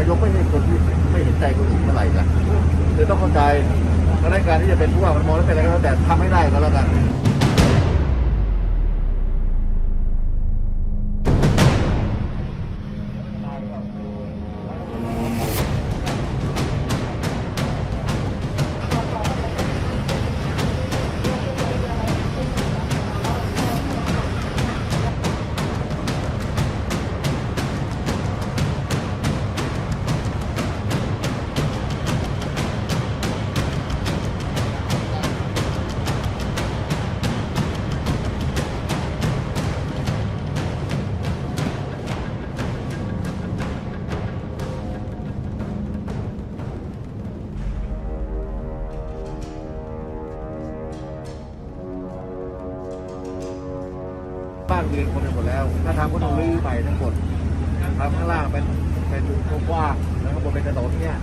ายกไม่ใช่คนที่ไม่เห็นใจคนอื่นเมื่อไหร่นะคือต้องเข้าใจเพราะฉะนั้นการที่จะเป็นผู้ว่ามันมองแล้วเป็นอะไรก็แล้วแต่ทำให้ได้ก็แล้วกัน บ้านเรือนคนไปหมดแล้วถ้าทำก็ต้องรื้อใหม่ทั้งหมดทำข้างล่างเป็นเป็นกว้างๆแล้วข้างบนเป็นถนนเนี่ย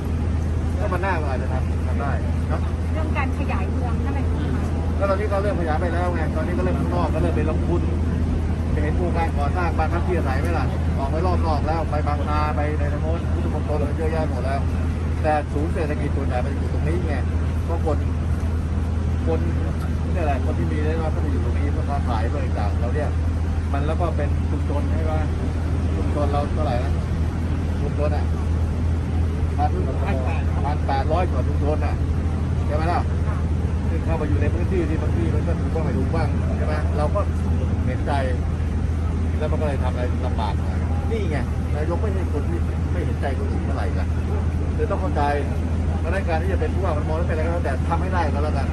ถ้ามันหน้ามันอาจจะทำทำได้เนาะเรื่องการขยายเมืองนั่นแหละที่มาก็ตอนนี้ก็เริ่มขยายไปแล้วไงตอนนี้ก็เริ่มข้างนอกก็เริ่มไปลงทุนจะเห็นโครงการก่อสร้างบ้านพักที่อาศัยไหมล่ะออกไปรอบนอกแล้วไปบางนาไปในทางโน้นพุทธมณฑลอะไรเยอะแยะหมดแล้ว แต่ศูนย์เศรษฐกิจส่วนใหญ่มันอยู่ตรงนี้ไงเพราะคนคนนี่แหละคนที่มีได้ว่าก็จะอยู่ตรงนี้เพื่อค้าขายเพื่อต่างๆเราเนี่ย มันแล้วก็เป็นชุมชนใช่ไหมชุมชนเราเท่าไหร่นะชุมชนอะพันพันแปดร้อยกว่าชุมชนอะใช่ไหมล่ะซึ่งเข้ามาอยู่ในพื้นที่ที่บางที่มันก็ถูกบ้างไม่ถูกบ้างใช่ไหมเราก็เห็นใจ แล้วมันก็เลยทำอะไรลำบากนี่ไงนายกไม่ใช่คนที่ไม่เห็นใจคนอื่นเมื่อไหร่นะคือต้องเข้าใจเพราะฉะนั้นการที่จะเป็นผู้ว่ามันมองแล้วเป็นอะไรก็แล้วแต่ทำให้ได้ก็แล้วกัน